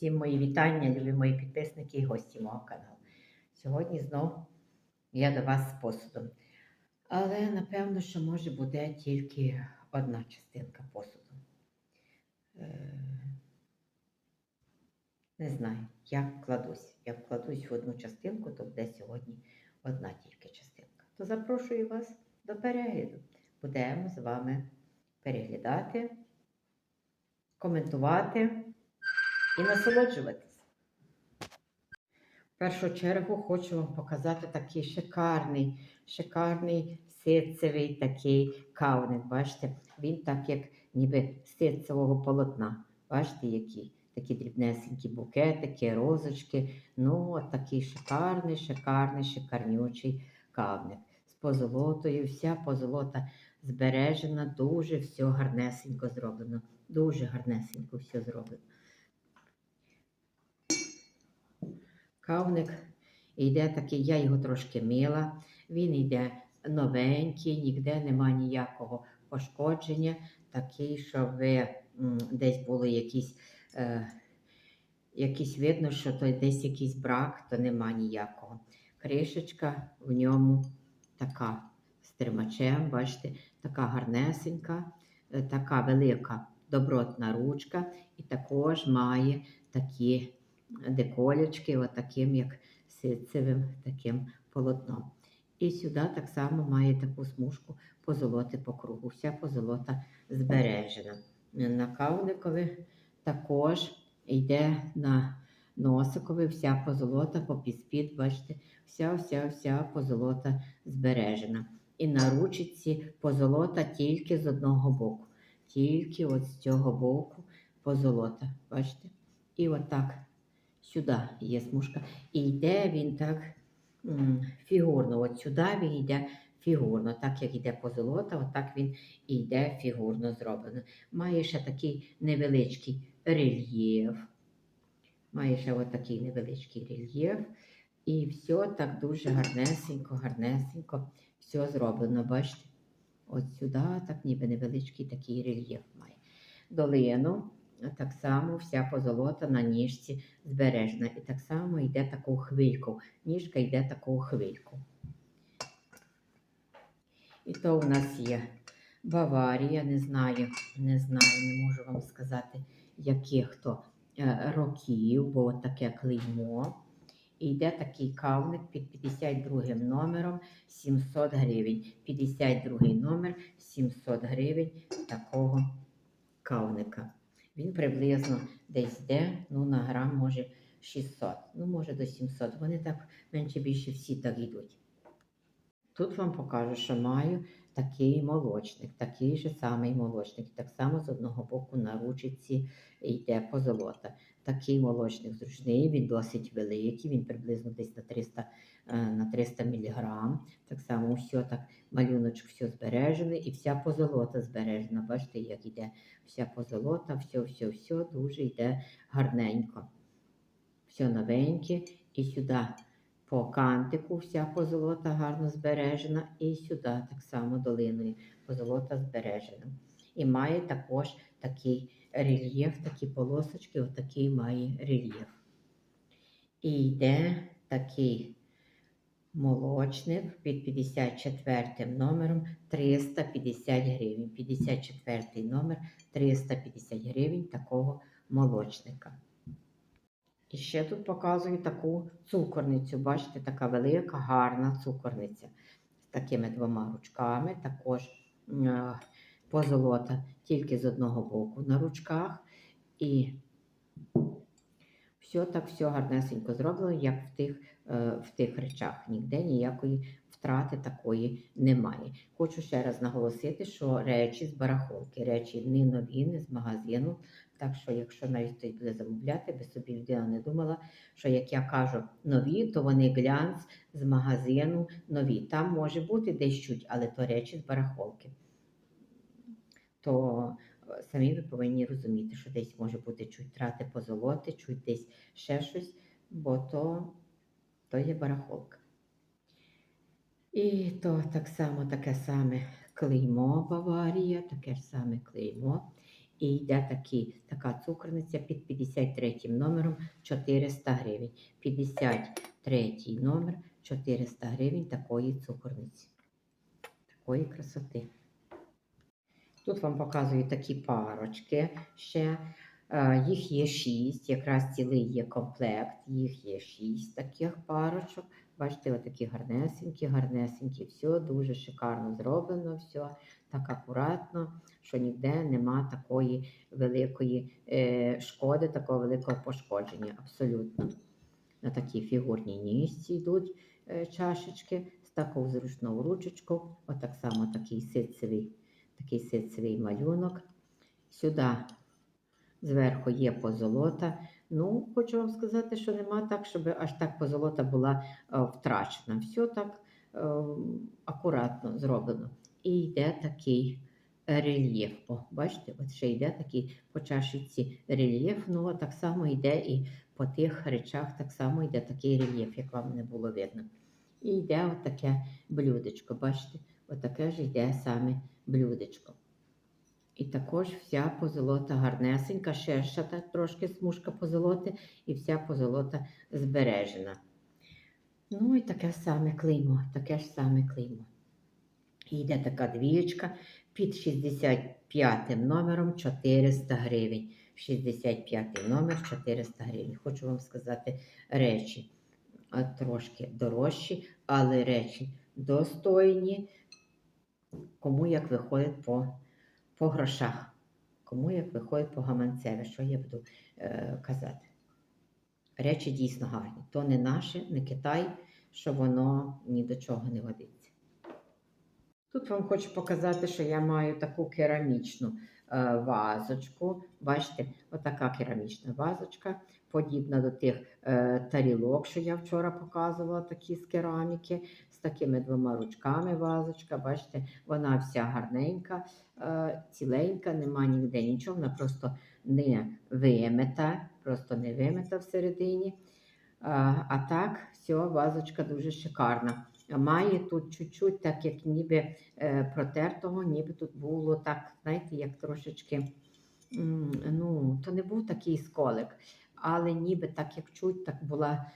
Всім мої вітання, любі мої підписники і гості мого каналу. Сьогодні знов я до вас з посудом. Але напевно, що може буде тільки одна частинка посуду. Е, Не знаю, як вкладусь. Як вкладусь в одну частинку, то буде сьогодні одна тільки частинка. То запрошую вас до перегляду. Будемо з вами переглядати, коментувати і насолоджуватись. В першу чергу хочу вам показати такий шикарний, шикарний ситцевий такий кавник. Бачите, він так як ніби ситцевого полотна. Бачите, які такі дрібнесенькі букетики, розочки. Ну, от такий шикарний, шикарний, шикарнючий кавник. З позолотою, вся позолота збережена, дуже все гарнесенько зроблено. Дуже гарнесенько все зроблено. Кавник йде такий, я його трошки мила, він йде новенький, ніде нема ніякого пошкодження, такий, що ви десь були якісь, е, якісь видно, що то десь якийсь брак, то нема ніякого. Кришечка в ньому така з тримачем, бачите, така гарнесенька, е, така велика добротна ручка, і також має такі деколечки, отаким, як ситцевим таким полотном. І сюди так само має таку смужку позолоти по кругу. Вся позолота збережена. На кавникові також йде на носикові вся позолота по піспід, бачите, вся, вся, вся позолота збережена. І на ручці позолота тільки з одного боку. Тільки от з цього боку позолота. Бачите? І отак сюди є смужка. І йде він так фігурно. От сюди він йде фігурно. Так як йде позолота, отак він і йде фігурно зроблено. Має ще такий невеличкий рельєф. Має ще от такий невеличкий рельєф. І все так дуже гарнесенько, гарнесенько все зроблено. Бачите? От сюди, так ніби невеличкий такий рельєф має. Долину так само вся позолота на ніжці збережена. І так само йде таку хвильку. Ніжка йде таку хвильку. І то у нас є Баварія, не знаю, не знаю, не можу вам сказати, яких то е, років, бо таке клеймо. І йде такий кавник під 52 номером 700 гривень. 52 номер 700 гривень такого кавника. Він приблизно десь йде, ну на грам може 600, ну може до 700. Вони так менше більше всі так йдуть. Тут вам покажу, що маю такий молочник, такий же самий молочник. Так само з одного боку на ручці йде позолота. Такий молочник зручний, він досить великий, він приблизно десь на 300, е, на 300 мг. Так само все так, малюночок все збережений і вся позолота збережена. Бачите, як йде вся позолота, все, все, все дуже йде гарненько. Все новеньке. І сюди по кантику вся позолота гарно збережена, і сюди так само долиною позолота збережена. І має також такий рельєф, такі полосочки, отакий має рельєф. І йде такий молочник під 54 номером 350 гривень. 54 номер 350 гривень такого молочника. І ще тут показую таку цукорницю. Бачите, така велика, гарна цукорниця з такими двома ручками. Також позолота тільки з одного боку на ручках. І все так все гарнесенько зроблено, як в тих, е, в тих речах. Ніде ніякої втрати такої немає. Хочу ще раз наголосити, що речі з барахолки, речі не нові, не з магазину. Так що, якщо навіть хтось буде замовляти, би собі людина не думала, що як я кажу нові, то вони глянц з магазину нові. Там може бути десь чуть, але то речі з барахолки. То самі ви повинні розуміти, що десь може бути чуть трати позолоти, чуть десь ще щось, бо то, то є барахолка. І то так само таке саме клеймо Баварія, таке ж саме клеймо. І йде такий, така цукорниця під 53 номером 400 гривень. 53 номер 400 гривень такої цукорниці. Такої красоти. Тут вам показую такі парочки ще. Е, Їх є шість, якраз цілий є комплект, їх є шість таких парочок. Бачите, отакі гарнесенькі, гарнесенькі. Все дуже шикарно зроблено, все так акуратно, що ніде нема такої великої е, шкоди, такого великого пошкодження. Абсолютно. На такій фігурній ніжці йдуть е, чашечки з такою зручною ручечкою. Отак само такий ситцевий, такий ситцевий малюнок. Сюди зверху є позолота. Ну, хочу вам сказати, що нема так, щоб аж так позолота була е, втрачена. Все так е, акуратно зроблено. І йде такий рельєф. О, бачите, от ще йде такий по чашечці рельєф. Ну, а так само йде і по тих речах, так само йде такий рельєф, як вам не було видно. І йде от таке блюдечко. Бачите, отаке ж йде саме блюдечко. І також вся позолота гарнесенька, ще так трошки смужка позолоти, і вся позолота збережена. Ну і таке саме клеймо, таке ж саме клеймо. І йде така двієчка під 65 номером 400 гривень. 65 номер 400 гривень. Хочу вам сказати речі трошки дорожчі, але речі достойні. Кому як виходить по по грошах. Кому як виходить по гаманцеві, що я буду е, казати. Речі дійсно гарні. То не наше, не Китай, що воно ні до чого не годиться. Тут вам хочу показати, що я маю таку керамічну е, вазочку. Бачите, отака керамічна вазочка, подібна до тих е, тарілок, що я вчора показувала, такі з кераміки, такими двома ручками вазочка. Бачите, вона вся гарненька, е, ціленька, нема ніде нічого, вона просто не вимита, просто не вимита всередині. Е, а так, все, вазочка дуже шикарна. Має тут чуть-чуть, так як ніби е, протертого, ніби тут було так, знаєте, як трошечки, ну, то не був такий сколик, але ніби так, як чуть, так була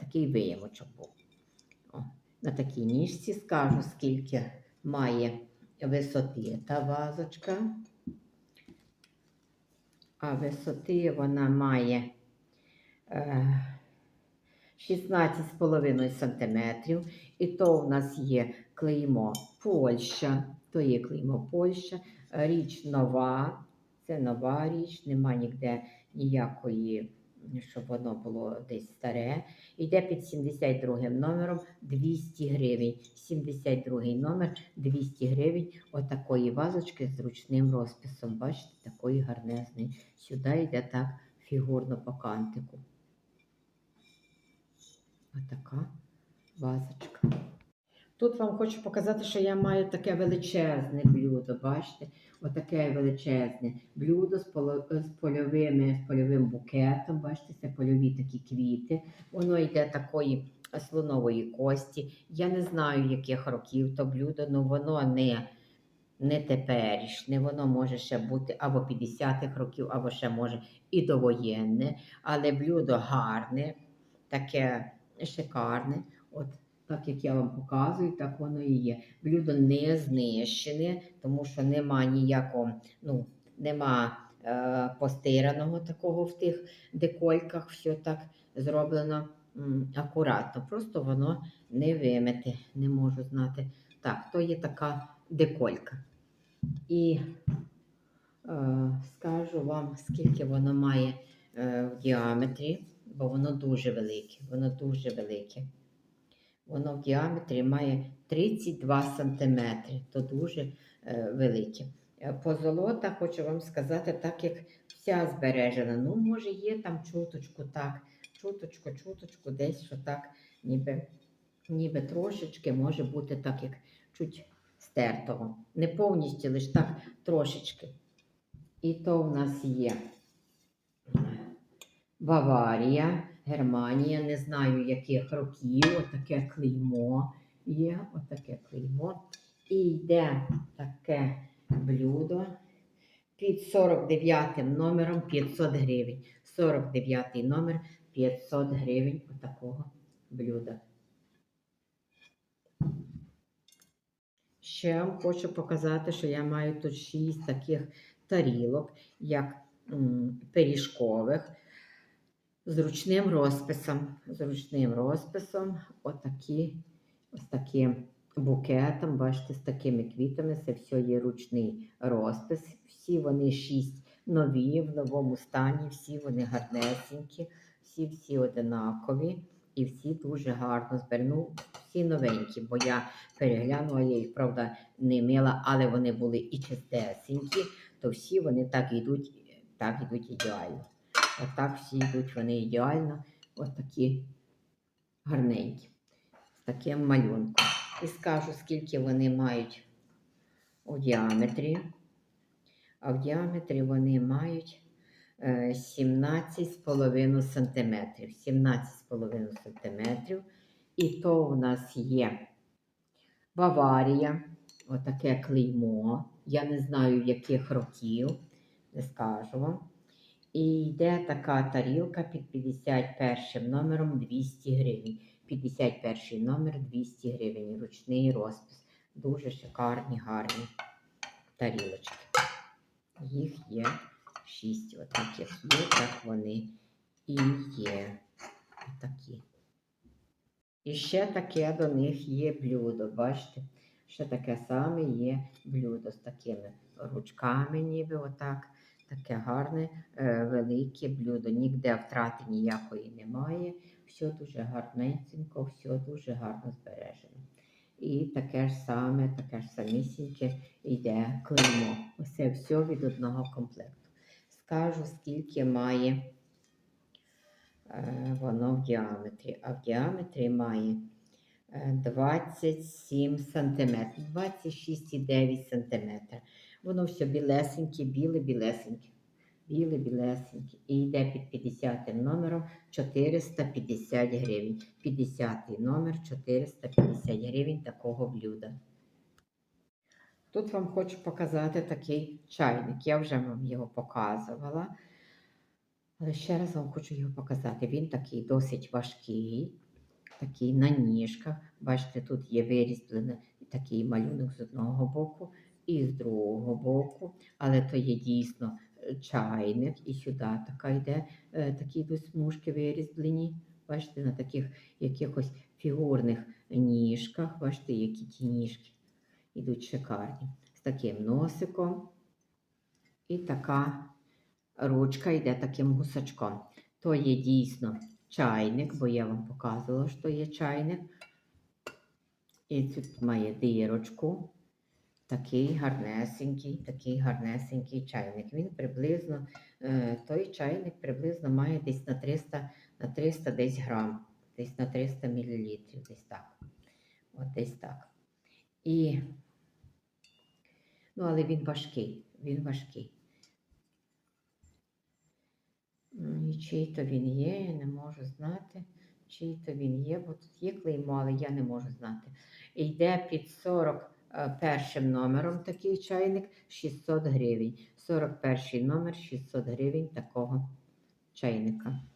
такий виємочок був. На такій ніжці. Скажу, скільки має висоти та вазочка. А висоти вона має е, 16,5 см. І то в нас є клеймо Польща, то є клеймо Польща, річ нова, це нова річ, нема ніде ніякої, щоб воно було десь старе. Йде під 72 номером 200 гривень. 72 номер 200 гривень отакої вазочки з ручним розписом. Бачите, такої гарнезний. Сюди йде так фігурно по кантику. Отака вазочка. Тут вам хочу показати, що я маю таке величезне блюдо. Бачите? Отаке величезне блюдо з, польовими, з польовим букетом. Бачите, це польові такі квіти. Воно йде такої слонової кості. Я не знаю, яких років то блюдо, але воно не, не теперішнє. Воно може ще бути або 50-х років, або ще може і довоєнне. Але блюдо гарне, таке шикарне. От так як я вам показую, так воно і є. Блюдо не знищене, тому що нема ніякого, ну, нема е, постираного такого в тих декольках, все так зроблено м, акуратно. Просто воно не вимите, не можу знати. Так, то є така деколька. І е, скажу вам, скільки воно має е, в діаметрі, бо воно дуже велике. Воно дуже велике. Воно в діаметрі має 32 см, то дуже е, велике. Е, Позолота, хочу вам сказати, так як вся збережена. Ну, може, є там чуточку, так, чуточку, чуточку, десь що так, ніби, ніби трошечки може бути так, як чуть стертого. Не повністю, лише так трошечки. І то в нас є Баварія, Германія, не знаю яких років, отаке клеймо є, отаке клеймо. І йде таке блюдо під 49 номером 500 гривень. 49 номер 500 гривень отакого блюда. Ще вам хочу показати, що я маю тут 6 таких тарілок, як пиріжкових, з ручним розписом. З ручним розписом, отакі, ось таким букетом, бачите, з такими квітами, це все є ручний розпис. Всі вони шість нові, в новому стані, всі вони гарнесенькі, всі всі одинакові і всі дуже гарно зверну. Всі новенькі, бо я переглянула, я їх, правда, не мила, але вони були і чистесенькі, то всі вони так йдуть, так йдуть ідеально. Отак всі йдуть вони ідеально, от такі гарненькі, з таким малюнком. І скажу, скільки вони мають у діаметрі. А в діаметрі вони мають е, 17,5 см. 17,5 см. І то у нас є Баварія, отаке клеймо. Я не знаю, яких років, не скажу вам. І йде така тарілка під 51 номером 200 гривень. 51 номер 200 гривень. Ручний розпис. Дуже шикарні, гарні тарілочки. Їх є 6. Отаких є, так вони і є. Отакі. І ще таке до них є блюдо. Бачите? Ще таке саме є блюдо з такими ручками, ніби отак. Таке гарне, е, велике блюдо. Ніде втрати ніякої немає. Все дуже гарненько, все дуже гарно збережено. І таке ж саме, таке ж самісіньке йде клеймо. Оце все від одного комплекту. Скажу, скільки має е, воно в діаметрі. А в діаметрі має е, 27 см, 26,9 см. Воно все білесеньке, біле-білесеньке. Біле, білесеньке. І йде під 50 номером 450 гривень. 50 номер 450 гривень такого блюда. Тут вам хочу показати такий чайник. Я вже вам його показувала. Але ще раз вам хочу його показати. Він такий досить важкий, такий на ніжках. Бачите, тут є вирізблений такий малюнок з одного боку і з другого боку. Але то є дійсно е, чайник. І сюди така йде, е, такі смужки вирізблені. Бачите, на таких якихось фігурних ніжках. Бачите, які ті ніжки йдуть шикарні. З таким носиком. І така ручка йде таким гусачком. То є дійсно чайник, бо я вам показувала, що є чайник. І тут має дирочку. Такий гарнесенький, такий гарнесенький чайник. Він приблизно, е, той чайник приблизно має десь на 300, на 300 десь грам, десь на 300 мл, десь так. От десь так. І, ну, але він важкий, він важкий. І чий то він є, я не можу знати, чий то він є, бо тут є клеймо, але я не можу знати. Йде під 41 номером такий чайник 600 гривень. 41 номер 600 гривень такого чайника.